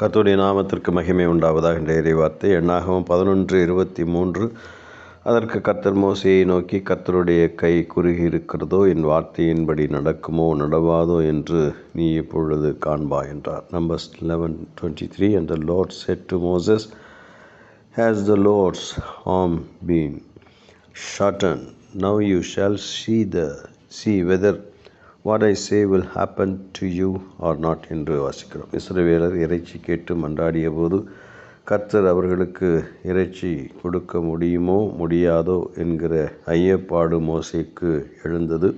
கத்துடைய நாமத்திற்கு மகிமை உண்டாவதாக என்ற இறைவார்த்தை. எண்ணாகவும் பதினொன்று இருபத்தி மூன்று. அதற்கு கர்த்தர் மோசையை நோக்கி கர்த்தருடைய கை குறுகி இருக்கிறதோ என் வார்த்தையின்படி நடக்குமோ நடவாதோ என்று நீ இப்பொழுது காண்பா என்றார். Numbers eleven twenty three and the lord said to Moses has the lord's arm been shortened now you shall see the see whether what I say will happen to you or not என்று வாசிக்கிறோம். இஸ்ரவேலர் இறைச்சி கேட்டு மன்றாடிய போது கர்த்தர் அவர்களுக்கு இறைச்சி கொடுக்க முடியுமோ முடியாதோ என்கிற ஐயப்பாடு மோசைக்கு எழுந்தது.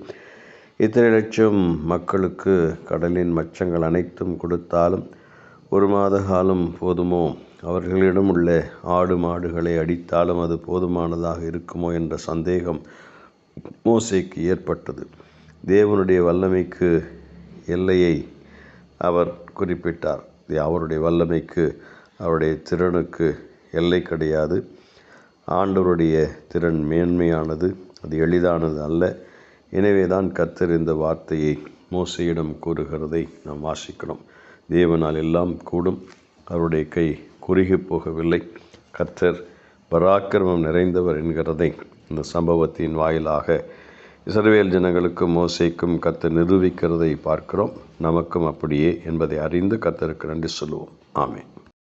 இத்தனை லட்சம் மக்களுக்கு கடலின் மச்சங்கள் அனைத்தும் கொடுத்தாலும் ஒரு மாத காலம் போதுமோ? அவர்களிடம் உள்ள ஆடு மாடுகளை அடித்தாலும் அது போதுமானதாக இருக்குமோ என்ற சந்தேகம் மோசைக்கு ஏற்பட்டது. தேவனுடைய வல்லமைக்கு எல்லையை அவர் குறிப்பிட்டார். அவருடைய வல்லமைக்கு அவருடைய திறனுக்கு எல்லை கிடையாது. ஆண்டவருடைய திறன் மேன்மையானது அது எளிதானது அல்ல. எனவே தான் கர்த்தர் இந்த வார்த்தையை மோசையிடம் கூறுகிறதை நாம் வாசிக்கிறோம். தேவனால் எல்லாம் கூடும். அவருடைய கை குறுகி போகவில்லை. கர்த்தர் பராக்கிரமம் நிறைந்தவர் என்கிறதை இந்த சம்பவத்தின் வாயிலாக இஸ்ரவேல் ஜனங்களுக்கும் மோசைக்கும் கத்தை நிரூபிக்கிறதை பார்க்கிறோம். நமக்கும் அப்படியே என்பதை அறிந்து கத்தருக்கு நன்றி சொல்லுவோம். ஆமே